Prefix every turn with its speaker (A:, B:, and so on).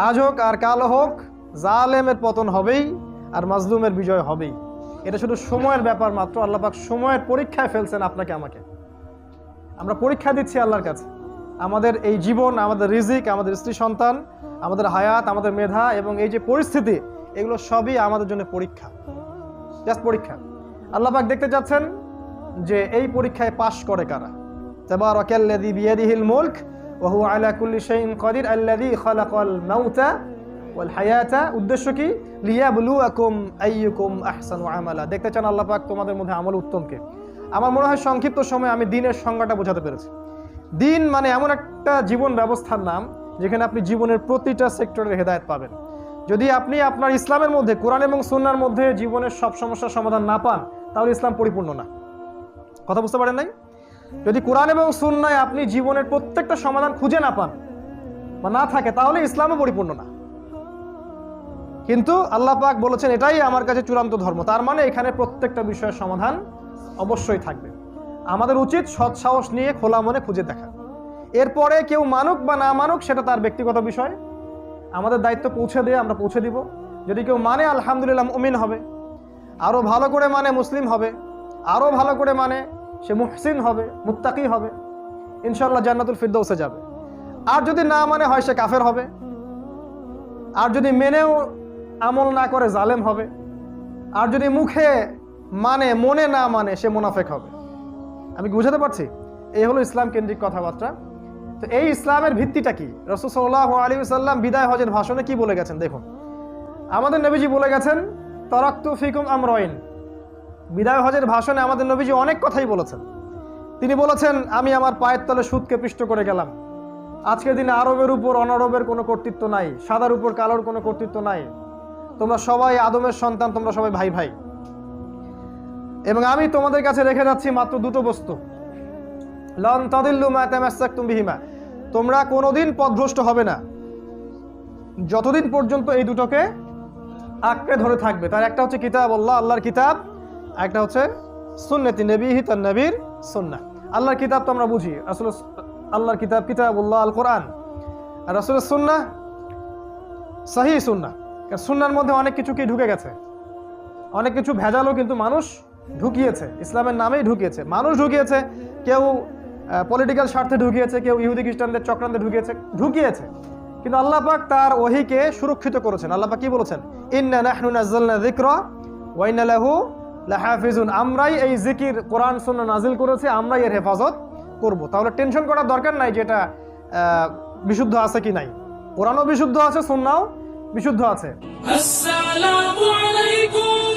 A: আর কালো হোক, জালেমের পতন হবেই আর মাজলুমের বিজয় হবেই। এটা শুধু সময়ের ব্যাপার মাত্র, আল্লাহ পাক সময়ের পরীক্ষায় ফেলছেন আপনাকে, আমাকে। আমরা পরীক্ষা দিচ্ছি আল্লাহর কাছে। আমাদের এই জীবন, আমাদের রিজিক, আমাদের স্ত্রী সন্তান, আমাদের হায়াত, আমাদের মেধা এবং এই যে পরিস্থিতি, এগুলো সবই আমাদের জন্য পরীক্ষা। জাস্ট পরীক্ষা। আল্লাহ পাক দেখতে চাচ্ছেন যে এই পরীক্ষায় পাশ করে কারা? তাবারাকাল্লাযী বিয়াদিহিল মুলক ওয়া হুয়া আলা কুল্লি শাইইন কাদির আল্লাযী খালাকাল মাউতা ওয়াল হায়াতা। উদ্দেশ্য কি? লিয়াবলুয়াকুম আইয়ুকুম আহসানু আমালা। দেখতে চান আল্লাহ পাক তোমাদের মধ্যে আমল উত্তমকে। আমার মনে হয় সংক্ষিপ্ত সময়ে আমি দিনের সংজ্ঞাটা বোঝাতে পেরেছি। দিন মানে এমন একটা জীবন ব্যবস্থার নাম, যেখানে আপনি জীবনের প্রতিটা সেক্টরের হেদায়ত পাবেন। যদি আপনি আপনার ইসলামের মধ্যে, কোরআন এবং সুন্নার মধ্যে জীবনের সব সমস্যার সমাধান না পান, তাহলে ইসলাম পরিপূর্ণ না। কথা বুঝতে পারেন নাই? যদি কোরআন এবং সুন্নায় আপনি জীবনের প্রত্যেকটা সমাধান খুঁজে না পান বা না থাকে, তাহলে ইসলামও পরিপূর্ণ না। কিন্তু আল্লাহ পাক বলেছেন, এটাই আমার কাছে চূড়ান্ত ধর্ম। তার মানে এখানে প্রত্যেকটা বিষয়ের সমাধান অবশ্যই থাকবে। আমাদের উচিত সৎ সাহস নিয়ে খোলা মনে খুঁজে দেখা। এরপরে কেউ মানুক বা না মানুক, সেটা তার ব্যক্তিগত বিষয়। আমাদের দায়িত্ব পৌঁছে দিয়ে আমরা পৌঁছে দিব। যদি কেউ মানে আলহামদুলিল্লাহ, মুমিন হবে। আরও ভালো করে মানে মুসলিম হবে। আরও ভালো করে মানে সে মুহসিন হবে, মুত্তাকি হবে। ইনশাল্লাহ জান্নাতুল ফিরদৌসে যাবে। আর যদি না মানে হয়, সে কাফের হবে। আর যদি মেনেও আমল না করে, জালেম হবে। আর যদি মুখে মানে মনে না মানে সে মুনাফেক হবে। আমি বুঝাতে পারছি? এই হলো ইসলাম কেন্দ্রিক কথাবার্তা। তো এই ইসলামের ভিত্তিটা কি? রসুল সাল্লাহ আলী সাল্লাম বিদায় হজের ভাষণে কি বলে গেছেন? দেখুন। আমাদের নবীজি বলে গেছেন, তরাক্তু ফিকুম আমরইন। বিদায় হজের ভাষণে আমাদের নবীজি অনেক কথাই বলেছেন। তিনি বলেছেন, আমি আমার পায়ের তলে সুদকে পিষ্ট করে গেলাম। আজকের দিনে আরবের উপর অনারবের কোনো কর্তৃত্ব নাই, সাদার উপর কালোর কোনো কর্তৃত্ব নাই। তোমরা সবাই আদমের সন্তান, তোমরা সবাই ভাই ভাই। এবং আমি তোমাদের কাছে রেখে যাচ্ছি মাত্র দুটো বস্তু। লন তাদিল্লু মা তামাসসাকতুম বিহিমা। তোমরা কোনোদিন পথভ্রষ্ট হবে না। যতদিন পর্যন্ত এই দুটোকে আঁকড়ে ধরে থাকবে। তার একটা হচ্ছে কিতাব, আল্লাহ, আল্লাহর কিতাব। একটা হচ্ছে সুন্নতি নবীহি তার নবীর সুন্না। আল্লাহর কিতাব তো আমরা বুঝি। আসলে আল্লাহর কিতাব কিতাব উল্লাহ আল কোরআন আর আসলে সুন্না সাহি সুন্না। সুন্নার মধ্যে অনেক কিছু কি ঢুকে গেছে? অনেক কিছু ভেজালও কিন্তু মানুষ ঢুকিয়েছে। ইসলামের নামেই ঢুকিয়েছে। মানুষ ঢুকিয়েছে, কেউ পলিটিক্যাল স্বার্থে ঢুকিয়েছে, কেউ ইহুদি, খ্রিস্টানদের চক্রান্তে ঢুকিয়েছে ঢুকিয়েছে। কিন্তু আল্লাহ পাক তার ওহিকে সুরক্ষিত করেছেন। আল্লাহ পাক কি বলেছেন? ইন্না নাহনু নাযালনা যিকরা ওয়া ইন্না লাহু লাহাফিজুন, আমরাই এই জিকির কোরআন সন্ন্য নাজিল করেছি, আমরাই এর হেফাজত করব। তাহলে টেনশন করার দরকার নাই যে এটা বিশুদ্ধ আছে কি নাই। কোরআনও বিশুদ্ধ আছে সুন্নাও বিশুদ্ধ আছে।
B: আসসালামু আলাইকুম।